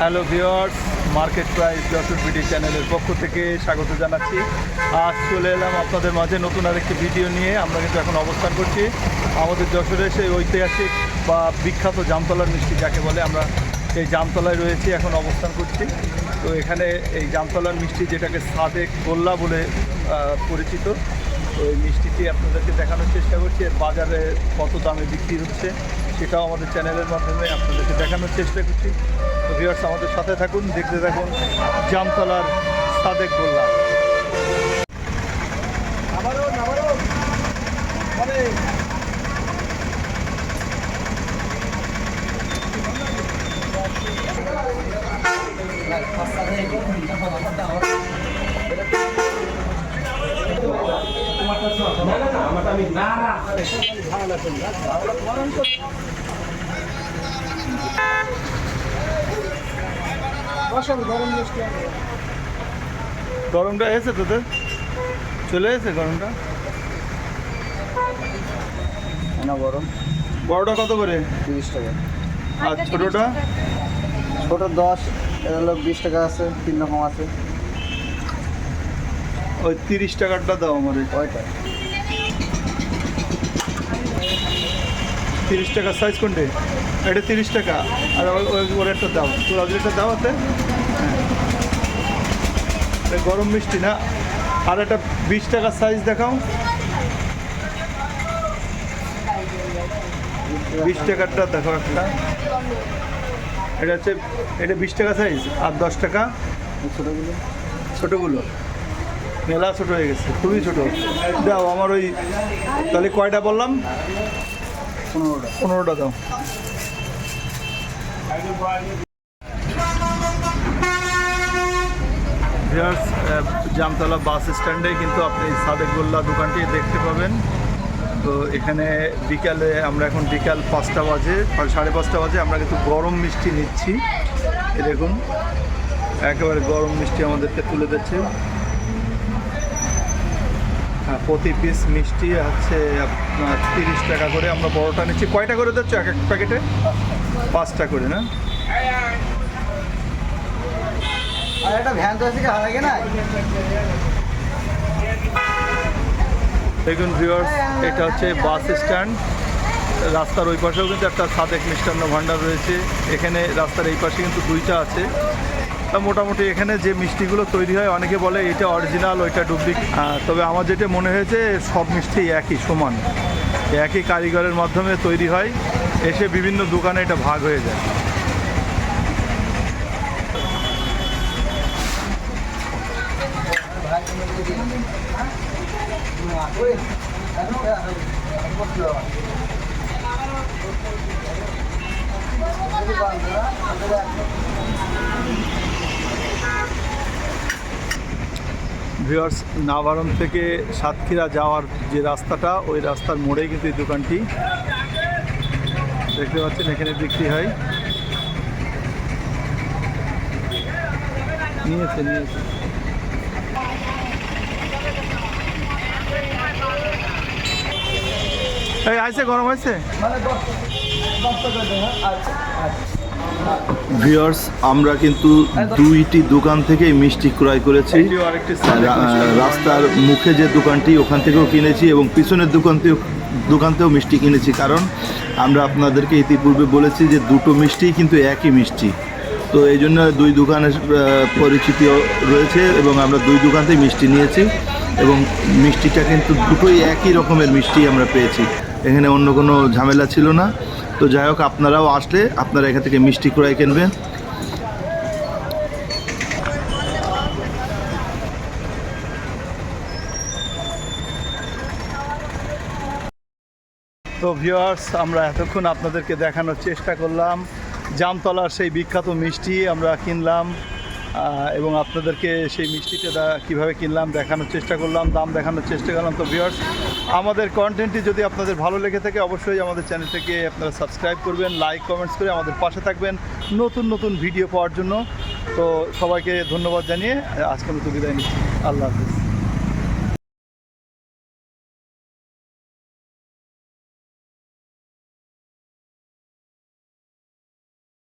Hello viewers market price Jessore BD চ্যানেলের পক্ষ থেকে স্বাগত জানাচ্ছি। আজ চলে এলাম আপনাদের মাঝে নতুন আরেকটি ভিডিও নিয়ে। আমরা কিন্তু এখন অবস্থান করছি আমাদের যশোরে সেই ঐতিহাসিক বা বিখ্যাত জামতলার মিষ্টি, যাকে বলে আমরা এই জামতলায় রয়েছি, এখন অবস্থান করছি। তো এখানে এই জামতলার মিষ্টি যেটাকে সাদেক গোল্লা বলে পরিচিত। তো এই মিষ্টিটি আপনাদেরকে দেখানোর চেষ্টা করছি। এর বাজারে কত দামে বিক্রি হচ্ছে সেটাও আমাদের চ্যানেলের মাধ্যমে আপনাদেরকে দেখানোর চেষ্টা করছি। ভিউয়ার্স আমাদের সাথে থাকুন দেখতে থাকুন। জামতলার সাদেক গোল্লা। গরমটা এসে তোদের? চলে এসে গরমটা? না গরম? বড়টা কত করে? তিরিশ টাকা। আর ছোটোটা? ছোট দশ বিশ টাকা আছে তিন রকম আছে। ওই তিরিশ টাকাটা দাও আমার ওইটা। তিরিশ টাকা সাইজ কোনটে? এটা তিরিশ টাকা। আর ওর একটা দাও। তোর একটা দাও হাতে। হ্যাঁ। গরম মিষ্টি না। আর একটা বিশ টাকা সাইজ দেখাও। বিশ টাকারটা দেখো একটা। এটা হচ্ছে এটা বিশ টাকা সাইজ আর দশ টাকা। ছোটোগুলো ছোটোগুলো। মেলা ছোট হয়ে গেছে। খুবই ছোট। দাও আমার ওই তাহলে কয়টা বললাম? পনেরোটা। পনেরোটা দাও। জামতলা বাস স্ট্যান্ডে কিন্তু আপনি সাদেক গোল্লা দোকানটি দেখতে পাবেন। তো এখানে বিকালে আমরা এখন বিকাল পাঁচটা বাজে সাড়ে পাঁচটা বাজে, আমরা কিন্তু গরম মিষ্টি নিচ্ছি। এরকম একেবারে গরম মিষ্টি আমাদেরকে তুলে দিচ্ছে। হ্যাঁ প্রতি পিস মিষ্টি হচ্ছে আপনার তিরিশ টাকা করে। আমরা বড়টা নিচ্ছি। কয়টা করে দিচ্ছ? এক এক প্যাকেটে? পাঁচটা করে, না? আর একটা ভ্যান তো আছে হারাগে না দেখুন ভিউয়ার্স এটা হচ্ছে বাস স্ট্যান্ড। রাস্তার ওই পাশেও কিন্তু একটা সাদেক মিষ্টান্ন ভাণ্ডার রয়েছে। এখানে রাস্তার এই পাশে কিন্তু দুইটা আছে। তা মোটামুটি এখানে যে মিষ্টিগুলো তৈরি হয় অনেকে বলে এটা অরিজিনাল ওইটা ডুপ্লিক তবে আমার যেটা মনে হয়েছে সব মিষ্টি একই সমান। একই কারিগরের মাধ্যমে তৈরি হয়। এসে বিভিন্ন দোকানে এটা ভাগ হয়ে যায়। ভিউয়ার্স নাভারণ থেকে সাতক্ষীরা যাওয়ার যে রাস্তাটা, ওই রাস্তার মোড়েই কিন্তু এই দোকানটি। দেখতে পাচ্ছেন, এখানে বিক্রি হয়। নিয়েছে নিয়েছে। এই আইসে গরম হয়েছে? ভিউয়ার্স আমরা কিন্তু দুইটি দোকান থেকে মিষ্টি ক্রয় করেছি। রাস্তার মুখে যে দোকানটি ওখান থেকেও কিনেছি এবং পিছনের দোকান থেকেও দোকান দোকানতেও মিষ্টি কিনেছি। কারণ আমরা আপনাদেরকে ইতিপূর্বে বলেছি যে দুটো মিষ্টি কিন্তু একই মিষ্টি। তো এই জন্য দুই দোকানের আহ, পরিচিতিও রয়েছে এবং আমরা দুই দোকান থেকে মিষ্টি নিয়েছি এবং মিষ্টিটা কিন্তু দুটোই একই রকমের মিষ্টি আমরা পেয়েছি। এখানে অন্য কোনো ঝামেলা ছিল না। তো যাই হোক, আপনারাও আসলে আপনারা এখান থেকে মিষ্টি ক্রয় কিনবেন। তো ভিওয়ার্স আমরা এতক্ষণ আপনাদেরকে দেখানোর চেষ্টা করলাম। জামতলার সেই বিখ্যাত মিষ্টি আমরা কিনলাম। এবং আপনাদেরকে সেই মিষ্টিটা কীভাবে কিনলাম, দেখানোর চেষ্টা করলাম, দাম দেখানোর চেষ্টা করলাম। তো ভিওর্স আমাদের কন্টেন্টটি যদি আপনাদের ভালো লেগে থাকে, অবশ্যই আমাদের চ্যানেলটাকে আপনারা সাবস্ক্রাইব করবেন লাইক কমেন্টস করে আমাদের পাশে থাকবেন নতুন নতুন ভিডিও পাওয়ার জন্য। তো সবাইকে ধন্যবাদ জানিয়ে আজকের মতো বিদায় নিচ্ছি। আল্লাহ হাফিজ।